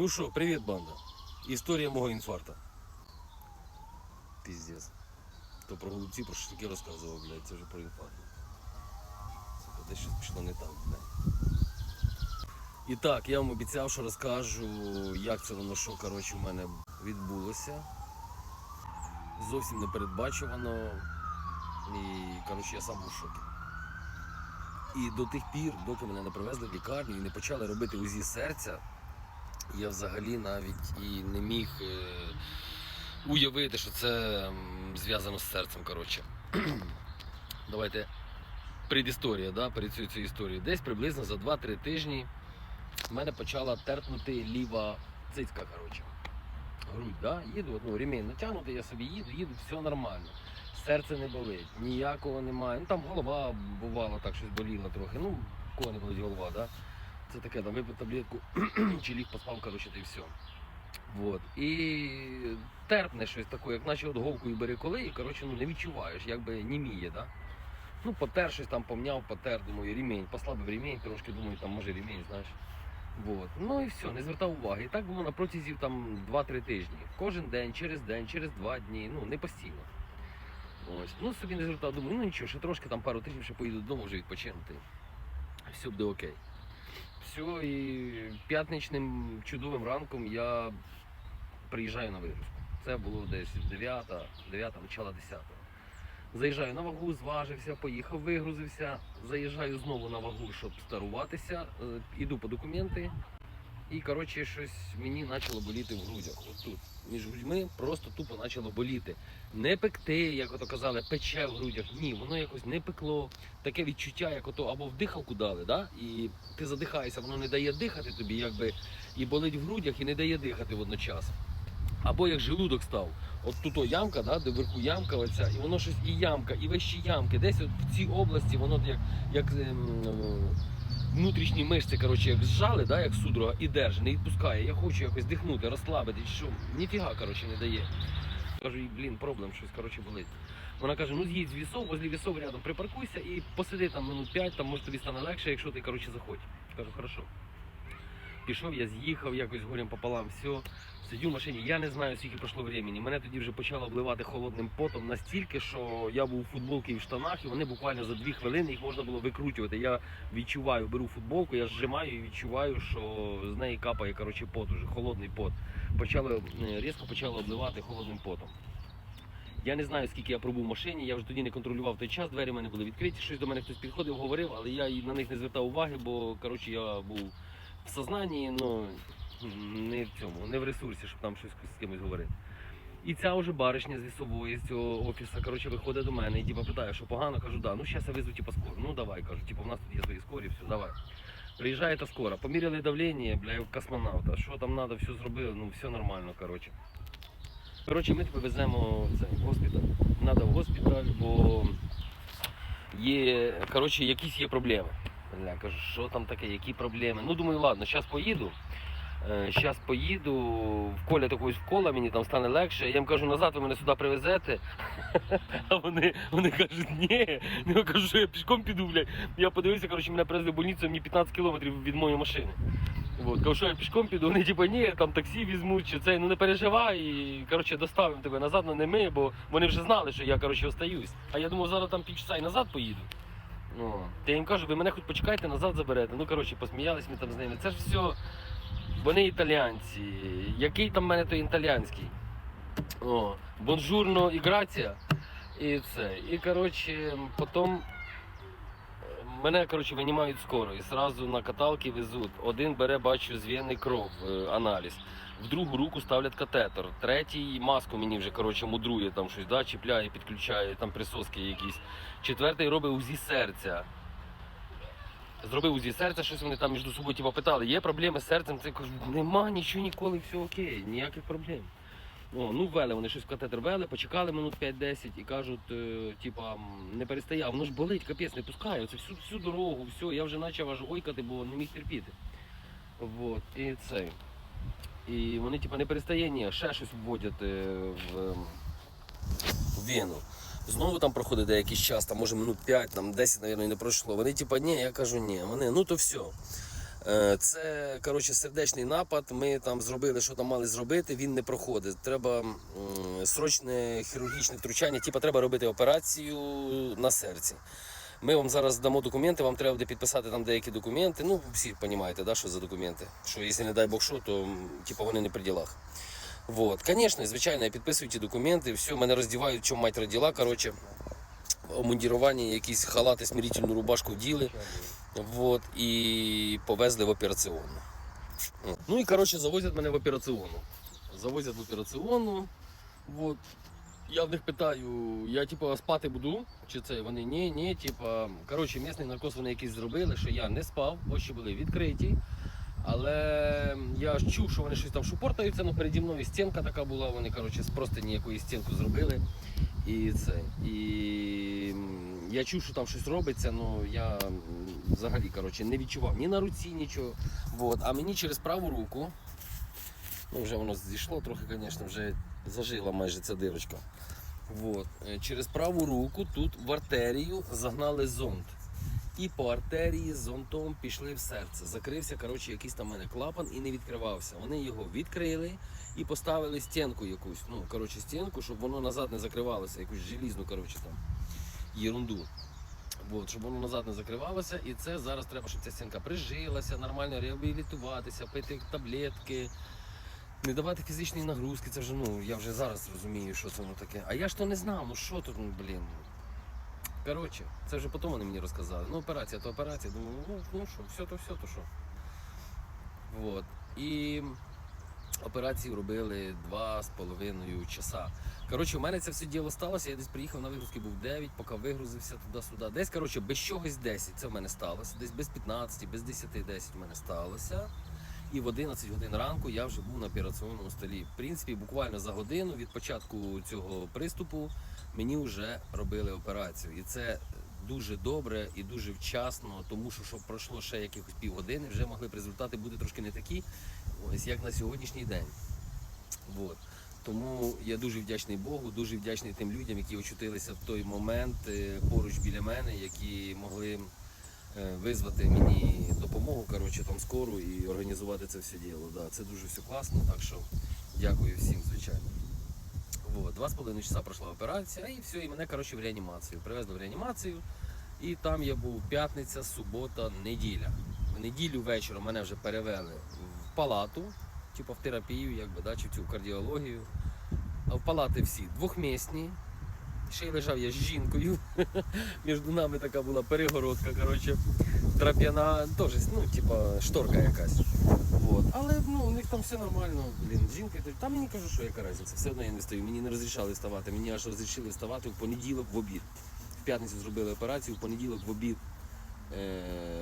Ну що, привіт, банда. Історія мого інфаркта. Піздец. То про голубці, про шашлики розказував, блядь, це вже про інфаркт. Сука, десь щось пішло не так, блядь. І так, я вам обіцяв, що розкажу, як це воно що, коротше, в мене відбулося. Зовсім непередбачувано. І, коротше, я сам був в шокі. І до тих пір, доки мене не привезли в лікарню і не почали робити УЗІ серця, я взагалі навіть і не міг е, уявити, що це зв'язано з серцем. Коротше. Давайте предісторія, да, перед цією цією історією. Десь приблизно за 2-3 тижні в мене почала терпнути ліва цицька. Коротше. Грудь, да? їду, ну, ремінь натягнутий, я собі їду, їду, все нормально. Серце не болить, ніякого немає. Ну там голова бувала так, щось боліла трохи. Ну, кого не болить голова, да? Це таке, там випив таблетку, чи ліг поспав, коротше, й все. Вот. І терпне щось таке, як наче от голкою бери коли, і коротше, ну, не відчуваєш, якби німіє, да? Ну, потер щось там помняв, потер, думаю, ремінь, послабив ремінь, трошки думаю, там може ремінь, знаєш. Вот. Ну і все, не звертав уваги. І так було на протязі там 2-3 тижні. Кожен день, через день, через два дні, ну не постійно. Ось. Ну собі не звертав, думаю, ну нічого, ще трошки там пару тижнів ще поїду додому вже відпочинути. Все буде окей. Все, і п'ятничним чудовим ранком я приїжджаю на вигрузку. Це було десь 9, 9, начало 10. Заїжджаю на вагу, зважився, поїхав, вигрузився, заїжджаю знову на вагу, щоб старуватися, е, іду по документи. І коротше, щось мені почало боліти в грудях. От тут. Між грудьми просто тупо почало боліти. Не пекти, як ото казали, пече в грудях. Ні, воно якось не пекло. Таке відчуття, як ото або в дихалку дали, да? і ти задихаєшся, воно не дає дихати тобі, якби і болить в грудях, і не дає дихати водночас. Або як желудок став. От тут о ямка, да, де вверху ямка оця, і воно щось і ямка, і вищі ямки. Десь от в цій області воно як, як ем, внутрішні мишці, коротше, як зжали, да, як судорога, і держи, не відпускає. Я хочу якось дихнути, розслабити, що ніфіга коротше, не дає. Кажу, їй, блін, проблем, щось коротше болить. Вона каже, ну з'їдь з вісов, возле вісов рядом припаркуйся і посиди там минут 5, там може тобі стане легше, якщо ти коротше заходь. Кажу, хорошо. Пішов, я з'їхав якось горем пополам, все. Сидю в машині, я не знаю, скільки пройшло времени. Мене тоді вже почало обливати холодним потом настільки, що я був у футболці і в штанах, і вони буквально за дві хвилини їх можна було викручувати. Я відчуваю, беру футболку, я зжимаю і відчуваю, що з неї капає коротше, пот, уже холодний пот. Почало, е, різко почало обливати холодним потом. Я не знаю, скільки я пробув в машині, я вже тоді не контролював той час, двері в мене були відкриті, щось до мене хтось підходив, говорив, але я на них не звертав уваги, бо коротше, я був в сознанні, ну не в цьому, не в ресурсі, щоб там щось з кимось говорити. І ця вже баришня з лісової, з цього офісу, коротше, виходить до мене і типу, питає, що погано, кажу, да, ну зараз я везу типу, скору. Ну давай, кажу, типу, в нас тут є свої скорі, все, давай. Приїжджає та скоро, поміряли давлення, бля, як космонавта, що там треба, все зробили, ну все нормально, коротше. Коротше, ми тебе веземо в цей в госпіталь. Треба в госпіталь, бо є, коротше, якісь є проблеми. Бля, кажу, що там таке, які проблеми. Ну, думаю, ладно, зараз поїду. Зараз поїду, в коля такось в кола, мені там стане легше. Я їм кажу, назад ви мене сюди привезете. А вони, вони кажуть, ні. Я кажу, що я пішком піду, блядь. Я подивився, коротше, мене привезли в больницю, мені 15 кілометрів від моєї машини. От, кажу, що я пішком піду, вони типу, ні, там таксі візьмуть, чи це, ну не переживай, і коротше, доставимо тебе назад, але не ми, бо вони вже знали, що я коротше, остаюсь. А я думав, зараз там півчаса і назад поїду. Ну, та я їм кажу, ви мене хоч почекайте, назад заберете. Ну, коротше, посміялись ми там з ними. Це ж все, вони італіянці. Який там в мене той італіанський? О, бонжурно і грація. І це. І коротше, потім мене коротше, винімають скоро і одразу на каталки везуть. Один бере, бачу, зв'яний кров, е, аналіз. В другу руку ставлять катетер. Третій маску мені вже коротше, мудрує, там щось да, чіпляє, підключає, там присоски якісь. Четвертий робить УЗІ серця. Зробив УЗІ серця, щось вони там між собою типу, питали, є проблеми з серцем? Це кажу, нема нічого ніколи, все окей, ніяких проблем. О, ну ввели, вони щось в катетер ввели, почекали минут 5-10 і кажуть, е, типа, не перестає, воно ж болить, капець, не пускає. Оце всю, всю дорогу, все, я вже почав аж ойкати, бо не міг терпіти. Вот, і це. І вони, типа, не перестає, ні, ще щось вводять е, в, в вену. Знову там проходить деякий час, там може минут 5, там 10, мабуть, не пройшло. Вони, типа, ні, я кажу, ні. Вони, ну то все. Е, Це коротше сердечний напад. Ми там зробили, що там мали зробити. Він не проходить. Треба срочне хірургічне втручання. Типа треба робити операцію на серці. Ми вам зараз дамо документи, вам треба буде підписати там деякі документи. Ну, всі розумієте, да, що за документи. Що якщо не дай Бог що, то м, типа вони не при ділах. Вот, конечно, звичайно, я підписую ті документи, все, мене роздівають, чому мать родила, коротше, обмундірування, якісь халати, смирительну рубашку вділи, вот, і повезли в операційну. Ну і, коротше, завозять мене в операційну. Завозять в операційну, вот. Я в них питаю, я типу спати буду, чи це вони ні, ні, типа, коротше, місний наркоз вони якийсь зробили, що я не спав, очі були відкриті. Але я ж чув, що вони щось там шупортаються, ну переді мною стінка така була, вони коротше, з простині якоїсь стінку зробили. І це. І я чув, що там щось робиться, ну я взагалі коротше, не відчував ні на руці нічого. Вот. А мені через праву руку, ну вже воно зійшло трохи, звісно, вже зажила майже ця дирочка. Вот. Е, Через праву руку тут в артерію загнали зонд. І по артерії з зонтом пішли в серце. Закрився коротше, якийсь там мене клапан і не відкривався. Вони його відкрили і поставили стінку якусь. Ну, коротше, стінку, щоб воно назад не закривалося, якусь желізну, коротше, там, єрунду. От, щоб воно назад не закривалося, і це зараз треба, щоб ця стінка прижилася, нормально реабілітуватися, пити таблетки, не давати фізичної нагрузки. Це вже ну я вже зараз розумію, що це воно таке. А я ж то не знав, ну що тут, ну блін. Коротше, це вже потім вони мені розказали. Ну, операція, то операція. Думаю, ну, ну що, все, то все, то що. Вот. І операцію робили два з половиною часа. Коротше, у мене це все діло сталося. Я десь приїхав на вигрузки, був 9, поки вигрузився туди-сюди. Десь, коротше, без чогось 10 це в мене сталося. Десь без 15, без 10, 10 в мене сталося. І в 11 годин ранку я вже був на операційному столі. В принципі, буквально за годину від початку цього приступу мені вже робили операцію. І це дуже добре і дуже вчасно, тому що щоб пройшло ще якихось півгодини, вже могли б результати бути трошки не такі, ось як на сьогоднішній день. Вот. Тому я дуже вдячний Богу, дуже вдячний тим людям, які очутилися в той момент е, поруч біля мене, які могли е, визвати мені допомогу, коротше, там скору і організувати це все діло. Да, це дуже все класно, так що дякую всім, звичайно. Вот, два з половиною часа пройшла операція, і все, і мене коротше, в реанімацію. Привезли в реанімацію, і там я був п'ятниця, субота, неділя. В неділю вечором мене вже перевели палату, типу в терапію, якби, да, чи в цю кардіологію. А в палати всі двохмісні. Ще й лежав я з жінкою. Між нами така була перегородка, коротше, трап'яна, теж, ну, типа, шторка якась. Вот. Але ну, у них там все нормально, блін, жінка, там мені кажуть, що яка разниця, все одно я не встаю, мені не розрішали вставати, мені аж розрішили вставати в понеділок в обід. В п'ятницю зробили операцію, в понеділок в обід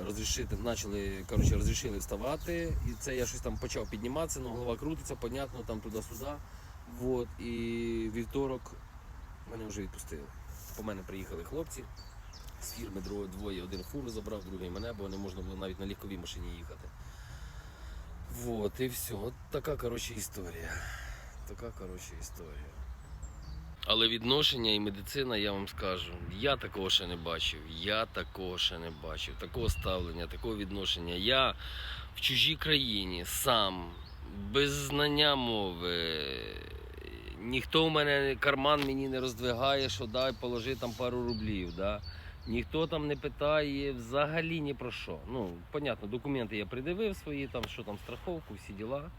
розрішити, почали, коротше, розрішили вставати. І це я щось там почав підніматися, ну, голова крутиться, понятно, там туди-сюди. Вот. І вівторок мене вже відпустили. По мене приїхали хлопці з фірми двоє, один фуру забрав, другий мене, бо не можна було навіть на легковій машині їхати. Вот, і все. От така, коротше, історія. Така, коротше, історія. Але відношення і медицина, я вам скажу, я такого ще не бачив. Я такого ще не бачив. Такого ставлення, такого відношення. Я в чужій країні сам, без знання мови. Ніхто в мене карман мені не роздвигає, що дай положи там пару рублів. Да? Ніхто там не питає взагалі ні про що. Ну, понятно, документи я придивив свої, там що там страховку, всі діла.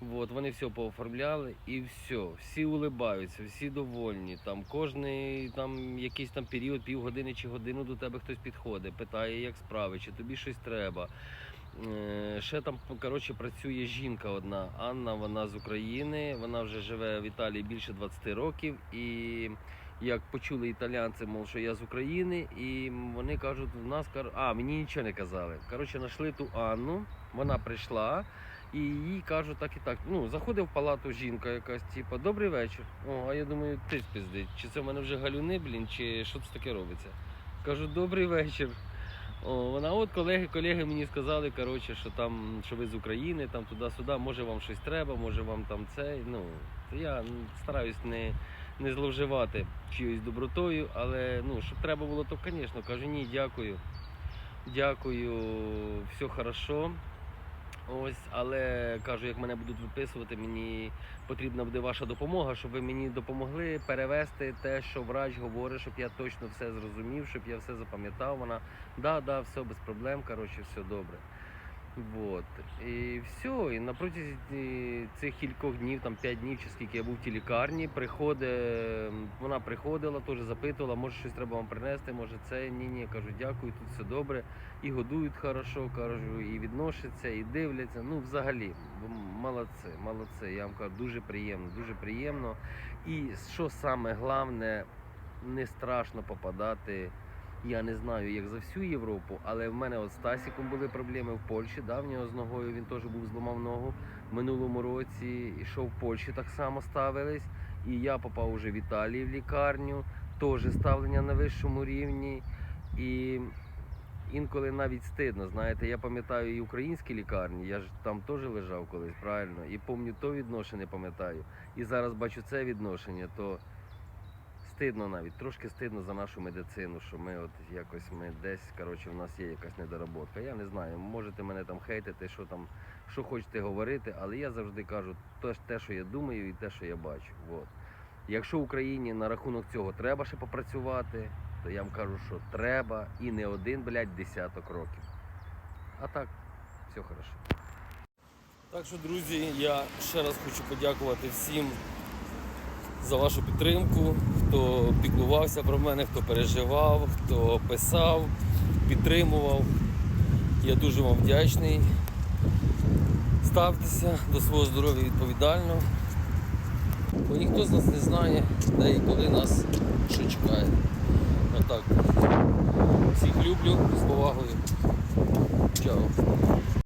Вот, вони все пооформляли і все. Всі улибаються, всі довольні. Там кожний там якийсь там період, півгодини чи годину до тебе хтось підходить, питає, як справи, чи тобі щось треба. Е, Ще там коротше, працює жінка одна, Анна, вона з України, вона вже живе в Італії більше 20 років. І як почули італійці, мов, що я з України, і вони кажуть, в нас кар- а мені нічого не казали. Коротше, знайшли ту Анну, вона прийшла. І їй кажуть так і так. Ну, заходив в палату жінка якась, типу, добрий вечір. О, а я думаю, ти спиздить. Чи це в мене вже галюни, блін, чи що це таке робиться? Кажу, добрий вечір. О, вона от колеги, колеги мені сказали, коротше, що там, що ви з України, там туди-сюди, може вам щось треба, може вам там це. Ну, я стараюсь не, не зловживати чиюсь добротою, але ну, щоб треба було, то, звісно, кажу, ні, дякую. Дякую, все хорошо. Ось, але кажу, як мене будуть виписувати, мені потрібна буде ваша допомога, щоб ви мені допомогли перевести те, що врач говорить, щоб я точно все зрозумів, щоб я все запам'ятав. Вона да, да, все без проблем, коротше, все добре. Вот. І все. І на протязі е, цих кількох днів, там 5 днів, чи скільки я був в лікарні, приходить, вона приходила, теж запитувала, може щось треба вам принести, може це. Ні, ні, кажу, дякую, тут все добре. І годують хорошо, кажу, і відносяться, і дивляться. Ну, взагалі, молодці, молодці. Я вам кажу, дуже приємно, дуже приємно. І що саме головне, не страшно попадати. Я не знаю, як за всю Європу, але в мене от з Тасіком були проблеми в Польщі. Да, в нього з ногою він теж був зламав ногу в минулому році. Ішов в Польщі так само ставились. І я попав уже в Італії в лікарню, теж ставлення на вищому рівні. І інколи навіть стидно. Знаєте, я пам'ятаю і українські лікарні, я ж там теж лежав колись, правильно, і пам'ятаю то відношення, пам'ятаю. І зараз бачу це відношення, то стидно навіть, трошки стидно за нашу медицину, що ми от якось ми десь, коротше, в нас є якась недоработка. Я не знаю, можете мене там хейтити, що там, що хочете говорити, але я завжди кажу те, що я думаю, і те, що я бачу. Вот. Якщо Україні на рахунок цього треба ще попрацювати, то я вам кажу, що треба і не один, блядь, десяток років. А так, все хорошо. Так що, друзі, я ще раз хочу подякувати всім за вашу підтримку, хто піклувався про мене, хто переживав, хто писав, підтримував. Я дуже вам вдячний. Ставтеся до свого здоров'я відповідально, бо ніхто з нас не знає, де і коли нас що чекає. Отак. Всіх люблю з повагою. Чао.